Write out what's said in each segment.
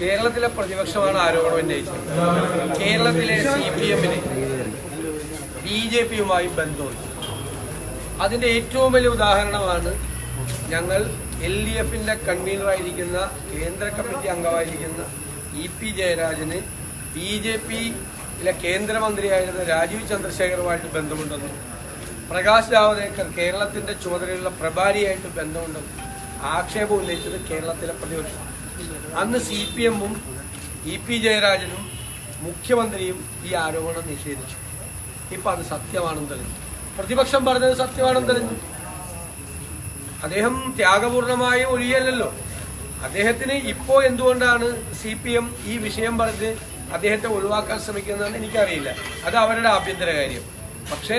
കേരളത്തിലെ പ്രതിപക്ഷമാണ് ആരോപണം ഉന്നയിച്ചത്. കേരളത്തിലെ സി പി എമ്മിന് ബി ജെ പിയുമായി ബന്ധമുണ്ട്. അതിന്റെ ഏറ്റവും വലിയ ഉദാഹരണമാണ് ഞങ്ങൾ എൽ ഡി എഫിന്റെ കൺവീനറായിരിക്കുന്ന കേന്ദ്ര കമ്മിറ്റി അംഗമായിരിക്കുന്ന ഇ പി ജയരാജന് ബി ജെ പിയിലെ കേന്ദ്രമന്ത്രിയായിരുന്ന രാജീവ് ചന്ദ്രശേഖറുമായിട്ട് ബന്ധമുണ്ടെന്നും പ്രകാശ് ജാവദേക്കർ കേരളത്തിന്റെ ചുമതലയുള്ള പ്രഭാരിയായിട്ട് ബന്ധമുണ്ടെന്നും ആക്ഷേപം ഉന്നയിച്ചത് കേരളത്തിലെ പ്രതിപക്ഷം അന്ന് സി പി എമ്മും ഇ പി ജയരാജനും മുഖ്യമന്ത്രിയും ഈ ആരോപണം നിഷേധിച്ചു. ഇപ്പൊ അത് സത്യമാണെന്ന് തെളിഞ്ഞു പ്രതിപക്ഷം പറഞ്ഞത് സത്യമാണെന്ന് തെളിഞ്ഞു അദ്ദേഹം ത്യാഗപൂർണമായി ഒഴിയല്ലോ അദ്ദേഹത്തിന് ഇപ്പോ എന്തുകൊണ്ടാണ് സി പി എം ഈ വിഷയം പറഞ്ഞ് അദ്ദേഹത്തെ ഒഴിവാക്കാൻ ശ്രമിക്കുന്നതെന്ന് എനിക്കറിയില്ല. അത് അവരുടെ ആഭ്യന്തര കാര്യം. പക്ഷേ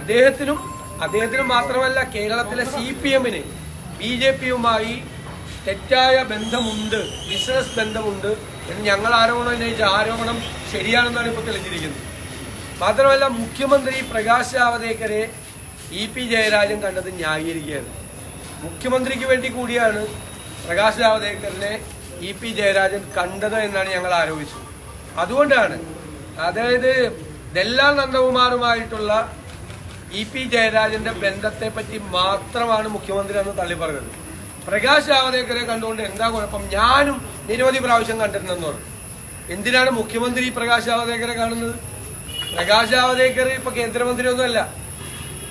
അദ്ദേഹത്തിനും അദ്ദേഹത്തിനും മാത്രമല്ല കേരളത്തിലെ സി പി എമ്മിന് ബി ജെ പിയുമായി തെറ്റായ ബന്ധമുണ്ട് ബിസിനസ് ബന്ധമുണ്ട് എന്ന് ഞങ്ങൾ ആരോപണം ഉന്നയിച്ച ആരോപണം ശരിയാണെന്നാണ് ഇപ്പോൾ തെളിഞ്ഞിരിക്കുന്നത്. മാത്രമല്ല മുഖ്യമന്ത്രി പ്രകാശ് ജാവദേക്കറെ ഇ പി ജയരാജൻ കണ്ടത് ന്യായീകരിക്കുകയാണ്. മുഖ്യമന്ത്രിക്ക് വേണ്ടി കൂടിയാണ് പ്രകാശ് ജാവദേക്കറിനെ ഇ പി ജയരാജൻ കണ്ടത് എന്നാണ് ഞങ്ങൾ ആരോപിച്ചത്. അതുകൊണ്ടാണ് അതായത് ദല്ലാൽ നന്ദകുമാറുമായിട്ടുള്ള ഇ പി ജയരാജന്റെ ബന്ധത്തെ പറ്റി മാത്രമാണ് മുഖ്യമന്ത്രി അന്ന് തള്ളി പറഞ്ഞത് പ്രകാശ് ജാവദേക്കറെ കണ്ടുകൊണ്ട് എന്താ കുഴപ്പം? ഞാനും നിരവധി പ്രാവശ്യം കണ്ടിട്ടുണ്ടെന്ന് പറഞ്ഞു. എന്തിനാണ് മുഖ്യമന്ത്രി പ്രകാശ് ജാവദേക്കറെ കാണുന്നത്? പ്രകാശ് ജാവദേക്കർ ഇപ്പൊ കേന്ദ്രമന്ത്രിയൊന്നുമല്ല.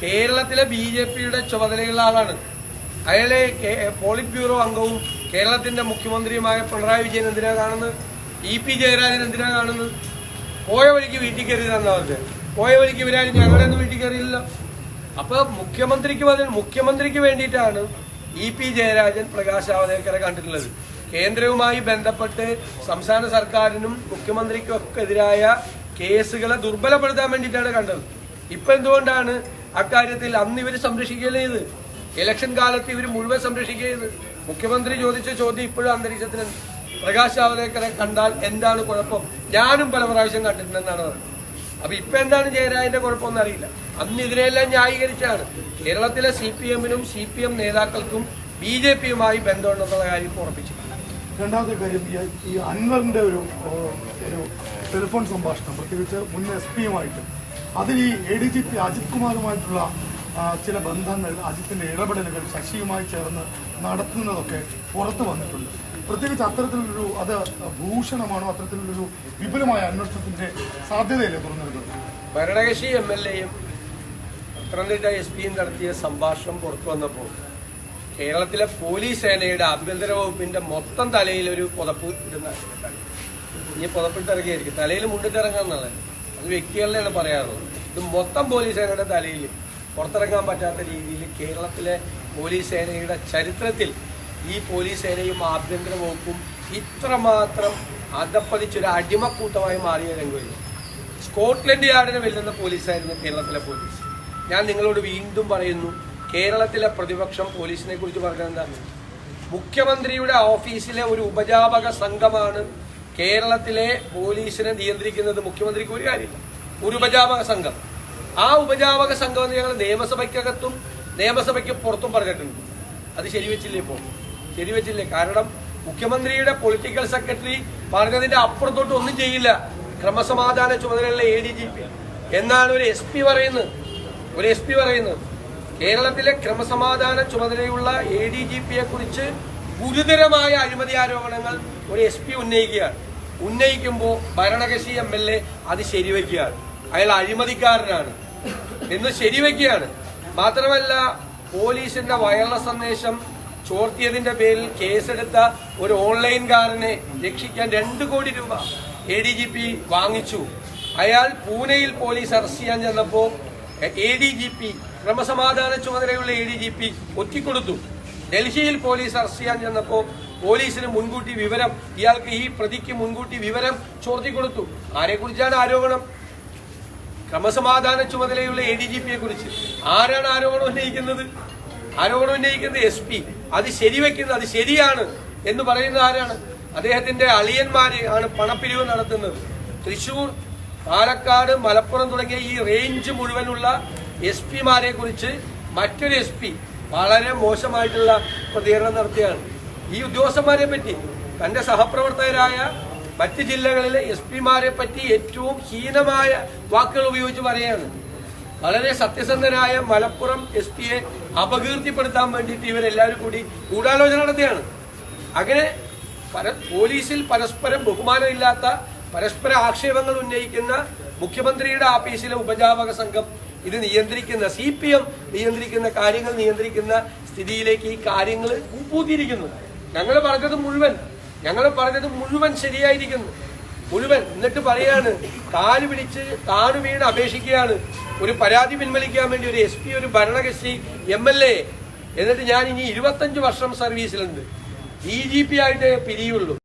കേരളത്തിലെ ബി ജെ പിയുടെ ചുമതലയുള്ള ആളാണ്. അയാളെ പോളിറ്റ് ബ്യൂറോ അംഗവും കേരളത്തിന്റെ മുഖ്യമന്ത്രിയുമായ പിണറായി വിജയൻ എന്തിനാ കാണുന്നത്? ഇ പി ജയരാജൻ എന്തിനാ കാണുന്നത്? പോയ വഴിക്ക് വീട്ടിൽ കയറി തന്നവർക്ക് പോയ വഴിക്ക് ഇവരാരും ഞങ്ങളെയൊന്നും വീട്ടിൽ കയറിയില്ല അപ്പൊ മുഖ്യമന്ത്രിക്ക് മുഖ്യമന്ത്രിക്ക് വേണ്ടിയിട്ടാണ് ഇ പി ജയരാജൻ പ്രകാശ് ജാവദേക്കറെ കണ്ടിട്ടുള്ളത്. കേന്ദ്രവുമായി ബന്ധപ്പെട്ട് സംസ്ഥാന സർക്കാരിനും മുഖ്യമന്ത്രിക്കും ഒക്കെ എതിരായ കേസുകളെ ദുർബലപ്പെടുത്താൻ വേണ്ടിയിട്ടാണ് കണ്ടത്. ഇപ്പൊ എന്തുകൊണ്ടാണ് അക്കാര്യത്തിൽ അന്ന് ഇവർ സംരക്ഷിക്കുകയല്ലേ ഇലക്ഷൻ കാലത്ത് ഇവർ മുഴുവൻ സംരക്ഷിക്കുകയത് മുഖ്യമന്ത്രി ചോദിച്ച ചോദ്യം ഇപ്പോഴും അന്തരീക്ഷത്തിന് പ്രകാശ് ജാവദേക്കറെ കണ്ടാൽ എന്താണ് കുഴപ്പം? ഞാനും പല പ്രാവശ്യം കണ്ടിട്ടുണ്ടെന്നാണ് അപ്പൊ ഇപ്പൊ എന്താണ് ജയരാജന്റെ കുഴപ്പമൊന്നും അറിയില്ല. അന്ന് ഇതിനെല്ലാം ന്യായീകരിച്ചാണ്. കേരളത്തിലെ സി പി എമ്മിനും സി പി എം നേതാക്കൾക്കും ബി ജെ പിയുമായി ബന്ധമുണ്ടെന്നുള്ള കാര്യം ഉറപ്പിച്ചിട്ടുണ്ട്. രണ്ടാമത്തെ കാര്യം ഈ- അൻവറിന്റെ ഒരു ഒരു ടെലിഫോൺ സംഭാഷണം പ്രത്യേകിച്ച് മുൻ എസ് പിയുമായിട്ട്. അതിൽ ഈ A D G P Ajith കുമാറുമായിട്ടുള്ള ചില ബന്ധങ്ങൾ അജിത്തിന്റെ ഇടപെടലുകൾ ശശിയുമായി ചേർന്ന് നടത്തുന്നതൊക്കെ പുറത്തു വന്നിട്ടുണ്ട്. പ്രത്യേകിച്ച് അത്തരത്തിലൊരു അത് ഭൂഷണമാണോ അത്തരത്തിലുള്ളൊരു വിപുലമായ അന്വേഷണത്തിന്റെ സാധ്യതയല്ലേ തുറന്നിരുന്നത് ഭരണകക്ഷി എം എൽ എയും പത്തനംതിട്ട എസ് പിയും നടത്തിയ സംഭാഷണം പുറത്തു വന്നപ്പോൾ കേരളത്തിലെ പോലീസ് സേനയുടെ ആഭ്യന്തര വകുപ്പിന്റെ മൊത്തം തലയിൽ ഒരു പുതപ്പ് ഇടുന്ന ഇനി പുതപ്പിട്ടിറങ്ങിയായിരിക്കും തലയിൽ മുണ്ടിട്ടിറങ്ങാന്നുള്ളത് അത് വ്യക്തികളിലാണ് പറയാറുള്ളത് ഇത് മൊത്തം പോലീസ് സേനയുടെ തലയിൽ പുറത്തിറങ്ങാൻ പറ്റാത്ത രീതിയിൽ കേരളത്തിലെ പോലീസ് സേനയുടെ ചരിത്രത്തിൽ ഈ പോലീസ് സേനയും ആഭ്യന്തര വകുപ്പും ഇത്രമാത്രം അധപ്പതിച്ചൊരു അടിമക്കൂട്ടമായി മാറിയ രംഗമില്ല. സ്കോട്ട്ലൻഡ് യാർഡിനെ വെല്ലുന്ന പോലീസായിരുന്നു കേരളത്തിലെ പോലീസ്. ഞാൻ നിങ്ങളോട് വീണ്ടും പറയുന്നു കേരളത്തിലെ പ്രതിപക്ഷം പോലീസിനെ കുറിച്ച് പറഞ്ഞത് മുഖ്യമന്ത്രിയുടെ ഓഫീസിലെ ഒരു ഉപജാപക സംഘമാണ് കേരളത്തിലെ പോലീസിനെ നിയന്ത്രിക്കുന്നത് മുഖ്യമന്ത്രിക്ക് ഒരു കാര്യമില്ല. ഒരു ഉപജാപക സംഘം. ആ ഉപജാപക സംഘം എന്ന് ഞങ്ങൾ നിയമസഭയ്ക്കകത്തും നിയമസഭയ്ക്ക് പുറത്തും പറഞ്ഞിട്ടുണ്ട്. അത് ശരിവെച്ചില്ലേ ഇപ്പോൾ? ശരിവെച്ചില്ലേ? കാരണം മുഖ്യമന്ത്രിയുടെ പൊളിറ്റിക്കൽ സെക്രട്ടറി പറഞ്ഞതിന്റെ അപ്പുറത്തോട്ട് ഒന്നും ചെയ്യില്ല. ക്രമസമാധാന ചുമതലയുള്ള എ ഡി ജി പി എന്നാണ് ഒരു എസ് പി പറയുന്നത്. ഒരു എസ് പി പറയുന്നത് കേരളത്തിലെ ക്രമസമാധാന ചുമതലയുള്ള എ ഡി ജി പിയെ കുറിച്ച് ഗുരുതരമായ അഴിമതി ആരോപണങ്ങൾ ഒരു എസ് പി ഉന്നയിക്കുകയാണ്. ഉന്നയിക്കുമ്പോൾ ഭരണകക്ഷി എം എൽ എ അത് ശരിവെക്കുകയാണ്. അയാൾ അഴിമതിക്കാരനാണ്. എന്ന് ശരിവെക്കുകയാണ്. മാത്രമല്ല പോലീസിന്റെ വയർലെസ് സന്ദേശം ചോർത്തിയതിന്റെ പേരിൽ കേസെടുത്ത ഒരു ഓൺലൈൻകാരനെ രക്ഷിക്കാൻ രണ്ട് കോടി രൂപ എ ഡി ജി പി വാങ്ങിച്ചു. അയാൾ പൂനെയിൽ പോലീസ് അറസ്റ്റ് ചെയ്യാൻ ചെന്നപ്പോ എ ഡി ജി പി ക്രമസമാധാന ചുമതലയുള്ള എ ഡി ജി പി ഒറ്റിക്കൊടുത്തു. ഡൽഹിയിൽ പോലീസ് അറസ്റ്റ് ചെയ്യാൻ ചെന്നപ്പോൾ പോലീസിന് മുൻകൂട്ടി വിവരം ഇയാൾക്ക് ഈ പ്രതിക്ക് മുൻകൂട്ടി വിവരം ചോർത്തിക്കൊടുത്തു. ആരെക്കുറിച്ചാണ് ആരോപണം? ക്രമസമാധാന ചുമതലയുള്ള എ ഡി ജി പിയെ കുറിച്ച് ആരാണ് ആരോപണം ഉന്നയിക്കുന്നത്? ആരോപണം ഉന്നയിക്കുന്നത് എസ് പി അത് ശരിവെക്കുന്നത് അത് ശരിയാണ് എന്ന് പറയുന്നത് ആരാണ്? അദ്ദേഹത്തിന്റെ അളിയന്മാര് ആണ് പണപ്പിരിവ് നടത്തുന്നത്. തൃശൂർ പാലക്കാട് മലപ്പുറം തുടങ്ങിയ ഈ റേഞ്ച് മുഴുവനുള്ള എസ് പിമാരെ കുറിച്ച് മറ്റൊരു എസ് പി വളരെ മോശമായിട്ടുള്ള പ്രതികരണം നടത്തിയാണ്. ഈ ഉദ്യോഗസ്ഥന്മാരെ പറ്റി തന്റെ സഹപ്രവർത്തകരായ മറ്റ് ജില്ലകളിലെ എസ് പിമാരെ പറ്റി ഏറ്റവും ഹീനമായ വാക്കുകൾ ഉപയോഗിച്ച് പറയുകയാണ്. വളരെ സത്യസന്ധനായ മലപ്പുറം എസ് പിയെ അപകീർത്തിപ്പെടുത്താൻ വേണ്ടിയിട്ട് ഇവരെല്ലാവരും കൂടി ഗൂഢാലോചന നടത്തുകയാണ് അങ്ങനെ പോലീസിൽ പരസ്പരം ബഹുമാനമില്ലാത്ത പരസ്പര ആക്ഷേപങ്ങൾ ഉന്നയിക്കുന്ന മുഖ്യമന്ത്രിയുടെ ആഫീസിലെ ഉപജാപക സംഘം ഇത് നിയന്ത്രിക്കുന്ന സി പി എം നിയന്ത്രിക്കുന്ന കാര്യങ്ങൾ നിയന്ത്രിക്കുന്ന സ്ഥിതിയിലേക്ക് ഈ കാര്യങ്ങൾ കൂപ്പൂത്തിയിരിക്കുന്നു ഞങ്ങൾ പറഞ്ഞത് മുഴുവൻ ഞങ്ങൾ പറഞ്ഞത് മുഴുവൻ ശരിയായിരിക്കുന്നു. മുഴുവൻ. എന്നിട്ട് പറയാണ് കാൽ പിടിച്ച് താണു വീട് അപേക്ഷിക്കുകയാണ്. ഒരു പരാതി പിൻവലിക്കാൻ വേണ്ടി ഒരു എസ് പി ഒരു ഭരണകക്ഷി എം എൽ എ. എന്നിട്ട് ഞാൻ ഇനി ഇരുപത്തഞ്ച് വർഷം സർവീസിലുണ്ട്. ഡി ജി പി ആയിട്ട് പിരിയുള്ളൂ.